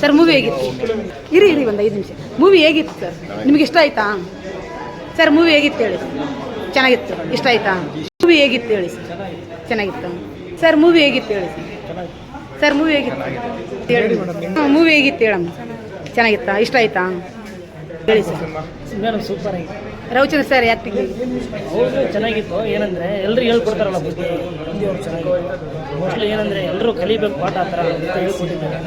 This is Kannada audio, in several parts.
ಸರ್ ಮೂವಿ ಹೇಗಿತ್ತು? ಇರಿ ಇರಿ, ಒಂದು ಐದು ನಿಮಿಷ. ಮೂವಿ ಹೇಗಿತ್ತು ಸರ್ ನಿಮ್ಗೆ ಇಷ್ಟ ಆಯ್ತಾ? ಸರ್ ಮೂವಿ ಹೇಗಿತ್ತು ಹೇಳಿ? ಚೆನ್ನಾಗಿತ್ತು. ಇಷ್ಟ ಆಯ್ತಾ? ಮೂವಿ ಹೇಗಿತ್ತು ಹೇಳಿ ಸರ್ ಚೆನ್ನಾಗಿತ್ತು. ಸರ್ ಮೂವಿ ಹೇಗಿತ್ತು ಹೇಳಿ ಸರ್ ಮೂವಿ ಹೇಗಿತ್ತು? ಹೇಳಿ ಮೂವಿ ಹೇಗಿತ್ತು ಹೇಳಮ್ಮ? ಚೆನ್ನಾಗಿತ್ತಾ? ಇಷ್ಟ ಆಯ್ತಾ? ಹೇಳಿ ಸರ್ ಸೂಪರ್ ಆಗಿದೆ ರವಿಚಂದ್ರ ಸರ್ ಆ್ಯಕ್ಟಿಂಗ್ ಹೌದು ಚೆನ್ನಾಗಿತ್ತು. ಏನಂದ್ರೆ ಎಲ್ಲರೂ ಹೇಳ್ಕೊಡ್ತಾರಲ್ಲ ಬುದ್ಧಿ. ಹಿಂದಿ ಅವ್ರು ಚೆನ್ನಾಗಿ ಮೋಸ್ಟ್ಲಿ ಏನಂದ್ರೆ ಎಲ್ಲರೂ ಕಲಿಬೇಕು ಪಾಠ ಆ ಥರ ಅಂತ ಹೇಳ್ಕೊಟ್ಟಿದ್ದಾರೆ.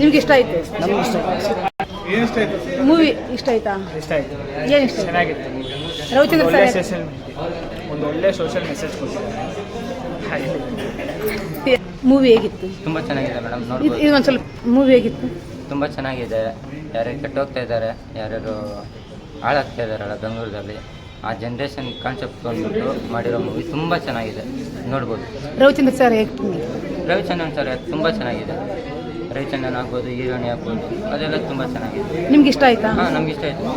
ನಿಮ್ಗೆ ಇಷ್ಟ ಆಯ್ತು? ನಮ್ಗೆ ಇಷ್ಟ ಏನು ಇಷ್ಟ ಆಯ್ತು? ಮೂವಿ ಇಷ್ಟ ಆಯ್ತಾ? ಇಷ್ಟ ಆಯ್ತು. ಏನು ಇಷ್ಟ ಚೆನ್ನಾಗಿತ್ತು ರವಿಚಂದ್ರ ಸರ್ ಸೋಷಿಯಲ್ ಒಂದು ಒಳ್ಳೆ ಸೋಷಿಯಲ್ ಮೆಸೇಜ್ ಕೊಟ್ಟಿದ್ದಾರೆ. ಹಾಗೆ ಮೂವಿ ಹೇಗಿತ್ತು? ತುಂಬ ಚೆನ್ನಾಗಿದೆ ಮೇಡಮ್ ಇದು ಒಂದು ಸ್ವಲ್ಪ ಮೂವಿ ಹೇಗಿತ್ತು? ತುಂಬ ಚೆನ್ನಾಗಿದೆ. ಯಾರ್ಯಾರು ಕೆಟ್ಟೋಗ್ತಾ ಇದ್ದಾರೆ ಯಾರ್ಯಾರು ಹಾಳಾಗ್ತಾ ಇದ್ದಾರಲ್ಲ ಬೆಂಗಳೂರಲ್ಲಿ ಆ ಜನರೇಷನ್ ಕಾನ್ಸೆಪ್ಟ್ ಬಂದ್ಬಿಟ್ಟು ಮಾಡಿರೋ ಮೂವಿ ತುಂಬ ಚೆನ್ನಾಗಿದೆ. ನೋಡ್ಬೋದು. ರವಿಚಂದ್ರ ಸರ್ ರವಿಚಂದ್ರನ್ ಸರ್ ತುಂಬ ಚೆನ್ನಾಗಿದೆ. ರವಿಚಂದ್ರನ್ ಆಗ್ಬೋದು ಹೀರೋಣಿ ಆಗ್ಬೋದು ಅದೆಲ್ಲ ತುಂಬ ಚೆನ್ನಾಗಿದೆ. ನಿಮ್ಗೆ ಇಷ್ಟ ಆಯ್ತಾ? ಹಾಂ ನಮ್ಗೆ ಇಷ್ಟ ಆಯಿತು.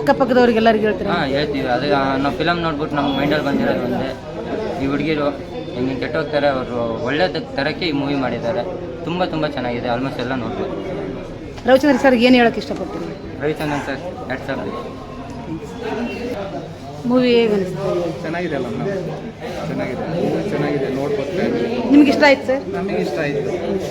ಅಕ್ಕಪಕ್ಕದವ್ರಿಗೆಲ್ಲರಿಗೂ ಹೇಳ್ತೀರಾ? ಹಾಂ ಹೇಳ್ತೀವಿ. ಅದೇ ನಾವು ಫಿಲಮ್ ನೋಡ್ಬಿಟ್ಟು ನಮ್ಮ ಮೈಂಡಲ್ಲಿ ಬಂದಿರೋದು ಒಂದೇ ಈ ಹುಡುಗಿರು ಹೆಂಗೆ ಕೆಟ್ಟೋಗ್ತಾರೆ ಅವರು ಒಳ್ಳೆದ ತರಕ್ಕೆ ಈ ಮೂವಿ ಮಾಡಿದ್ದಾರೆ. ತುಂಬ ತುಂಬ ಚೆನ್ನಾಗಿದೆ. ಆಲ್ಮೋಸ್ಟ್ ಎಲ್ಲ ನೋಡ್ಬೋದು. ರವಿಚಂದ್ರ ಸರ್ ಏನು ಹೇಳೋಕ್ಕೆ ಇಷ್ಟಪಡ್ತೀನಿ ರವಿಚಂದ್ರನ್ ಸರ್ ಎರಡು ಸಾವಿರದ ಮೂವಿ ಚೆನ್ನಾಗಿದೆ ಅಲ್ಲ ಮೇಡಮ್ ಚೆನ್ನಾಗಿದೆ. ಮೂವಿ ಚೆನ್ನಾಗಿದೆ ನೋಡ್ಬೋದು ನಿಮ್ಗೆ ಇಷ್ಟ ಆಯ್ತು ಸರ್? ನಮಗೆ ಇಷ್ಟ ಆಯಿತು.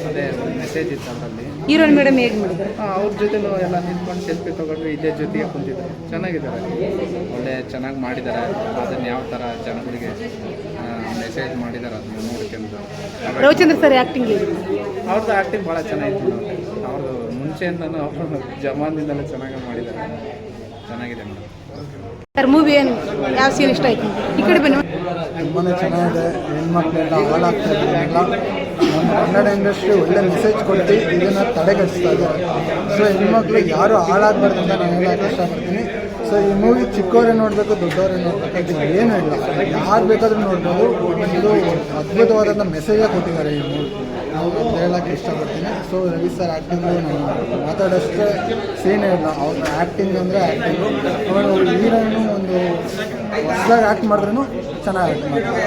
ಅದೇ ಮೆಸೇಜ್ ಇತ್ತು ಅದರಲ್ಲಿ. ಹೀರೋಯಿನ್ ಮೇಡಮ್ ಹೇಗೆ ಮಾಡಿದ್ರು? ಅವ್ರ ಜೊತೆ ಎಲ್ಲ ನಿಂತ್ಕೊಂಡು ಸೆಲ್ಫಿ ತೊಗೊಂಡು ಇದೇ ಜೊತೆಗೆ ಕುಂತಿದ್ದಾರೆ. ಚೆನ್ನಾಗಿದ್ದಾರೆ. ಒಳ್ಳೆ ಚೆನ್ನಾಗಿ ಮಾಡಿದ್ದಾರೆ. ಅದನ್ನು ಯಾವ ಥರ ಜನಗಳಿಗೆ ಮೆಸೇಜ್ ಮಾಡಿದ್ದಾರೆ ಅದನ್ನ ನೋಡ್ಕೊಂಡು ರವಿಚಂದ್ರ ಸರ್ ಆ್ಯಕ್ಟಿಂಗ್ ಅವ್ರದ್ದು ಆ್ಯಕ್ಟಿಂಗ್ ಭಾಳ ಚೆನ್ನಾಗಿತ್ತು ಅವ್ರದ್ದು ಮುಂಚೆಯಿಂದನೂ ಅವರು ಜಮಾನಿಂದಲೂ ಚೆನ್ನಾಗಿ ಮಾಡಿದ್ದಾರೆ. ಚೆನ್ನಾಗಿದೆ ಮೇಡಮ್ ಸರ್ ಮೂವಿ ಏನು? ಯಾವ ಸೀನ್ ಇಷ್ಟ ಆಯ್ತು? ಈ ಕಡೆ ಬನ್ನಿ. ತುಂಬಾ ಚೆನ್ನಾಗಿದೆ. ಹೆಣ್ಮಕ್ಳೆಲ್ಲ ಹಾಳಾಗ್ತಾ ಇರೋದ್ರಿಂದ ನಮ್ಮ ಕನ್ನಡ ಇಂಡಸ್ಟ್ರಿ ಒಳ್ಳೆ ಮೆಸೇಜ್ ಕೊಟ್ಟು ಇದನ್ನು ತಡೆಗಟ್ಟಿಸ್ತಾ ಇದ್ದಾರೆ. ಸೊ ಹೆಣ್ಮಕ್ಳು ಯಾರು ಹಾಳಾಗಬಾರ್ದು ಅಂತ ನಾನು ಹೇಳೋಕೆ ಇಷ್ಟಪಡ್ತೀನಿ ಸೊ ಈ ಮೂವಿ ಚಿಕ್ಕವರೇ ನೋಡಬೇಕು ದೊಡ್ಡವರೇ ನೋಡಬೇಕು ಏನು ಇಲ್ಲ. ಯಾರು ಬೇಕಾದರೂ ನೋಡ್ಬೋದು. ಇದು ಅದ್ಭುತವಾದಂಥ ಮೆಸೇಜೇ ಕೊಟ್ಟಿದ್ದಾರೆ ಈ ಮೂವಿ ನಾವು ಹೇಳೋಕ್ಕೆ ಇಷ್ಟಪಡ್ತೀನಿ. ಸೊ ರವಿ ಸರ್ ಆ್ಯಕ್ಟಿಂಗು ನಾನು ಮಾತಾಡೋಷ್ಟೇ ಸೀನೇ ಇಲ್ಲ. ಅವ್ರ ಆ್ಯಕ್ಟಿಂಗ್ ಅಂದರೆ ಆ್ಯಕ್ಟಿಂಗು ಅವರು ಹೀರೋನು ಒಂದು ಹೊಸದಾಗಿ ಆ್ಯಕ್ಟ್ ಮಾಡಿದ್ರೂ ಚೆನ್ನಾಗಿ ಆ್ಯಕ್ಟ್ ಮಾಡ್ತಾರೆ.